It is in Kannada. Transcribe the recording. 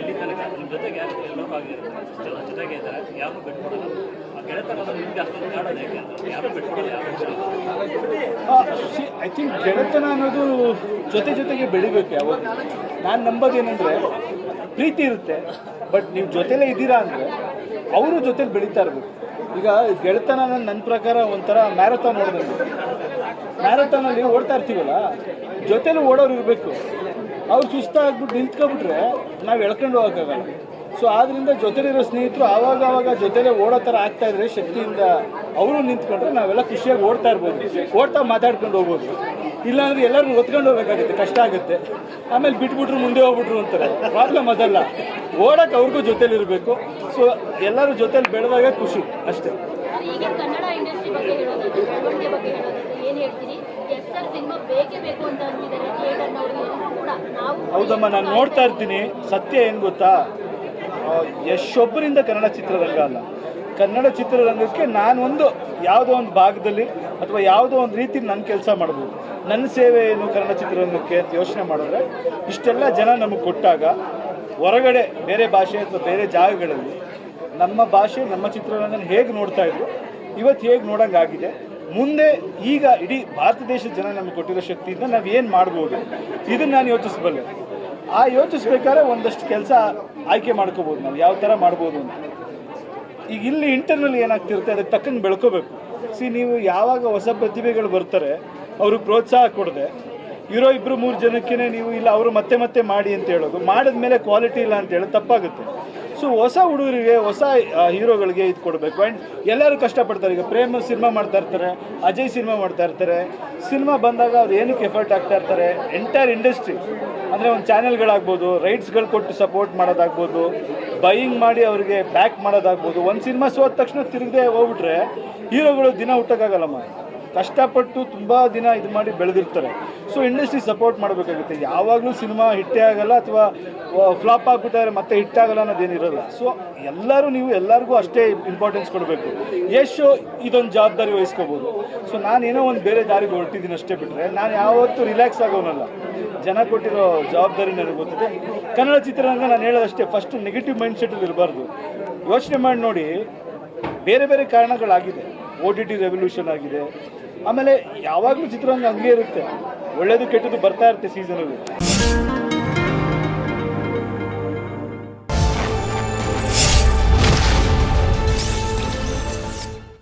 ಎಲ್ಲಿ ತನಕ ನಿಮ್ಮ ಜೊತೆಗೆ ಯಾರು ಎಲ್ಲರೂ ಆಗಿರ್ತಾರೆ ಜನ ಜೊತೆಗೆ ಇದ್ದಾರೆ. ಯಾರು ಬಿಟ್ಕೊಡಲ್ಲ. ಆ ಗೆಳೆತನ ನಿಮ್ಗೆ ಅಷ್ಟೊಂದು ಕಾಡೋದು ಯಾಕೆ ಅಂತ ಯಾರು ಬಿಟ್ಕೊಡಲ್ಲ, ಯಾರು ಐ ಥಿಂಕ್ ಗೆಳೆತನ ಅನ್ನೋದು ಜೊತೆ ಜೊತೆಗೆ ಬೆಳಿಬೇಕು ಯಾವಾಗ. ನಾನು ನಂಬೋದೇನಂದ್ರೆ ಪ್ರೀತಿ ಇರುತ್ತೆ ಬಟ್ ನೀವು ಜೊತೆಲೇ ಇದ್ದೀರಾ ಅಂದರೆ ಅವರು ಜೊತೆಲಿ ಬೆಳೀತಾ ಇರಬೇಕು. ಈಗ ಗೆಳೆತನ ನನ್ನ ಪ್ರಕಾರ ಒಂಥರ ಮ್ಯಾರಥಾನ್ ಓಡೋದಂಗೆ. ಮ್ಯಾರಥಾನಲ್ಲಿ ಓಡ್ತಾ ಇರ್ತೀವಲ್ಲ, ಜೊತೆಲಿ ಓಡೋರು ಇರಬೇಕು. ಅವ್ರು ಸುಸ್ತಾಗ್ಬಿಟ್ಟು ನಿಂತ್ಕೊಬಿಟ್ರೆ ನಾವು ಎಳ್ಕೊಂಡು ಹೋಗೋಕ್ಕಾಗಲ್ಲ. ಸೊ ಆದ್ರಿಂದ ಜೊತೆಲಿರೋ ಸ್ನೇಹಿತರು ಆವಾಗ ಆವಾಗ ಜೊತೆಲೇ ಓಡೋ ಥರ ಆಗ್ತಾ ಇದ್ರೆ ಶಕ್ತಿಯಿಂದ ಅವರು ನಿಂತ್ಕೊಂಡ್ರೆ ನಾವೆಲ್ಲ ಖುಷಿಯಾಗಿ ಓಡ್ತಾ ಇರ್ಬೋದು. ಓಡ್ತಾ ಮಾತಾಡ್ಕೊಂಡು ಹೋಗ್ಬೋದು. ಇಲ್ಲಾಂದ್ರೆ ಎಲ್ಲರೂ ಒತ್ಕೊಂಡು ಹೋಗ್ಬೇಕಾಗುತ್ತೆ. ಕಷ್ಟ ಆಗುತ್ತೆ. ಆಮೇಲೆ ಬಿಟ್ಬಿಟ್ರು ಮುಂದೆ ಹೋಗ್ಬಿಟ್ರು ಅಂತಾರೆ. ಪ್ರಾಬ್ಲಮ್ ಅದಲ್ಲ. ಓಡಕ್ಕೆ ಅವ್ರಿಗೂ ಜೊತೆಲಿರಬೇಕು ಸೊ ಎಲ್ಲರೂ ಜೊತೆಲಿ ಬೆಳೆದಾಗ ಖುಷಿ ಅಷ್ಟೇ. ಬಗ್ಗೆ ಹೇಳ್ತೀರಿ ಅಂತಿದ್ದಾರೆ ಥಿಯೇಟರ್ನವರು ಎಲ್ಲರೂ ಕೂಡ ನಾವು ಹೌದಮ್ಮ, ನಾನು ನೋಡ್ತಾ ಇರ್ತೀನಿ. ಸತ್ಯ ಏನು ಗೊತ್ತಾ? ಎಷ್ಟೊಬ್ಬರಿಂದ ಕನ್ನಡ ಚಿತ್ರರಂಗ ಅಲ್ಲ. ಕನ್ನಡ ಚಿತ್ರರಂಗಕ್ಕೆ ನಾನೊಂದು ಯಾವುದೋ ಒಂದು ಭಾಗದಲ್ಲಿ ಅಥವಾ ಯಾವುದೋ ಒಂದು ರೀತಿ ನನ್ನ ಕೆಲಸ ಮಾಡ್ಬೋದು. ನನ್ನ ಸೇವೆ ಏನು ಕನ್ನಡ ಚಿತ್ರರಂಗಕ್ಕೆ ಅಂತ ಯೋಚನೆ ಮಾಡಿದ್ರೆ, ಇಷ್ಟೆಲ್ಲ ಜನ ನಮಗೆ ಕೊಟ್ಟಾಗ ಹೊರಗಡೆ ಬೇರೆ ಭಾಷೆ ಅಥವಾ ಬೇರೆ ಜಾಗಗಳಲ್ಲಿ ನಮ್ಮ ಭಾಷೆ, ನಮ್ಮ ಚಿತ್ರರಂಗನ ಹೇಗೆ ನೋಡ್ತಾ ಇದ್ರು, ಇವತ್ತು ಹೇಗೆ ನೋಡೋಂಗಾಗಿದೆ ಮುಂದೆ ಈಗ ಇಡೀ ಭಾರತ ದೇಶದ ಜನ ನಮಗೆ ಕೊಟ್ಟಿರೋ ಶಕ್ತಿಯಿಂದ ನಾವು ಏನು ಮಾಡ್ಬೋದು? ಇದನ್ನು ನಾನು ಯೋಚಿಸಬಲ್ಲೆ. ಆ ಯೋಚಿಸ್ಬೇಕಾದ್ರೆ ಒಂದಷ್ಟು ಕೆಲಸ ಆಯ್ಕೆ ಮಾಡ್ಕೋಬೋದು ನಾವು. ಯಾವ ಥರ ಮಾಡ್ಬೋದು ಅಂತ. ಈಗ ಇಲ್ಲಿ ಇಂಟರ್ನಲ್ ಏನಾಗ್ತಿರುತ್ತೆ? ಅದಕ್ಕೆ ತಕ್ಕಂಗೆ ಬೆಳ್ಕೋಬೇಕು. ಸಿ ನೀವು ಯಾವಾಗ ಹೊಸ ಪ್ರತಿಭೆಗಳು ಬರ್ತಾರೆ, ಅವ್ರಿಗೆ ಪ್ರೋತ್ಸಾಹ ಕೊಡದೆ ಇರೋ ಇಬ್ಬರು ಮೂರು ಜನಕ್ಕೆ ನೀವು ಇಲ್ಲ, ಅವರು ಮತ್ತೆ ಮತ್ತೆ ಮಾಡಿ ಅಂತ ಹೇಳೋದು. ಮಾಡಿದ ಮೇಲೆ ಕ್ವಾಲಿಟಿ ಇಲ್ಲ ಅಂತ ಹೇಳೋದು ತಪ್ಪಾಗುತ್ತೆ. ಸೊ ಹೊಸ ಹುಡುಗರಿಗೆ, ಹೊಸ ಹೀರೋಗಳಿಗೆ ಇದು ಕೊಡಬೇಕು. ಆ್ಯಂಡ್ ಎಲ್ಲರೂ ಕಷ್ಟಪಡ್ತಾರೆ. ಈಗ ಪ್ರೇಮ ಸಿನಿಮಾ ಮಾಡ್ತಾ ಇರ್ತಾರೆ, ಅಜಯ್ ಸಿನಿಮಾ ಮಾಡ್ತಾ ಇರ್ತಾರೆ. ಸಿನಿಮಾ ಬಂದಾಗ ಅವ್ರು ಏನಕ್ಕೆ ಎಫರ್ಟ್ ಆಗ್ತಾ ಇರ್ತಾರೆ? ಎಂಟೈರ್ ಇಂಡಸ್ಟ್ರಿ ಅಂದರೆ ಒಂದು ಚಾನೆಲ್ಗಳಾಗ್ಬೋದು ರೈಟ್ಸ್ಗಳು ಕೊಟ್ಟು ಸಪೋರ್ಟ್ ಮಾಡೋದಾಗ್ಬೋದು ಬೈಯಿಂಗ್ ಮಾಡಿ ಅವರಿಗೆ ಬ್ಯಾಕ್ ಮಾಡೋದಾಗ್ಬೋದು. ಒಂದು ಸಿನಿಮಾ ಸೋದ ತಕ್ಷಣ ತಿರುಗದೆ ಹೋಗ್ಬಿಟ್ರೆ, ಹೀರೋಗಳು ದಿನ ಹುಟ್ಟಕ್ಕಾಗಲ್ಲಮ್ಮ ಕಷ್ಟಪಟ್ಟು ತುಂಬ ದಿನ ಇದು ಮಾಡಿ ಬೆಳೆದಿರ್ತಾರೆ. ಸೊ ಇಂಡಸ್ಟ್ರಿ ಸಪೋರ್ಟ್ ಮಾಡಬೇಕಾಗುತ್ತೆ. ಯಾವಾಗಲೂ ಸಿನಿಮಾ ಹಿಟ್ಟೇ ಆಗಲ್ಲ ಅಥವಾ ಫ್ಲಾಪ್ ಆಗ್ಬಿಟ್ಟಾರೆ ಮತ್ತೆ ಹಿಟ್ಟಾಗಲ್ಲ ಅನ್ನೋದೇನಿರಲ್ಲ ಸೊ ಎಲ್ಲರೂ ನೀವು ಎಲ್ಲರಿಗೂ ಅಷ್ಟೇ ಇಂಪಾರ್ಟೆನ್ಸ್ ಕೊಡಬೇಕು. ಎಷ್ಟು ಇದೊಂದು ಜವಾಬ್ದಾರಿ ವಹಿಸ್ಕೋಬೋದು. ಸೊ ನಾನೇನೋ ಒಂದು ಬೇರೆ ದಾರಿಗೆ ಹೊರಟಿದ್ದೀನಿ ಅಷ್ಟೇ ಬಿಟ್ಟರೆ ನಾನು ಯಾವತ್ತೂ ರಿಲ್ಯಾಕ್ಸ್ ಆಗೋನಲ್ಲ. ಜನ ಕೊಟ್ಟಿರೋ ಜವಾಬ್ದಾರಿ ನನಗೆ ಗೊತ್ತಿದೆ. ಕನ್ನಡ ಚಿತ್ರರಂಗ ನಾನು ಹೇಳೋದಷ್ಟೇ ಫಸ್ಟ್ ನೆಗೆಟಿವ್ ಮೈಂಡ್ ಸೆಟ್ ಇರಬಾರ್ದು. ಯೋಚನೆ ಮಾಡಿ ನೋಡಿ, ಬೇರೆ ಬೇರೆ ಕಾರಣಗಳಾಗಿದೆ. ಓ ಟಿ ಟಿ ರೆವಲ್ಯೂಷನ್ ಆಗಿದೆ. ಆಮೇಲೆ ಯಾವಾಗಲೂ ಚಿತ್ರರಂಗ ಹಂಗೆ ಇರುತ್ತೆ. ಒಳ್ಳೇದು ಕೆಟ್ಟದ್ದು ಬರ್ತಾ ಇರುತ್ತೆ ಸೀಸನಲ್ಲಿ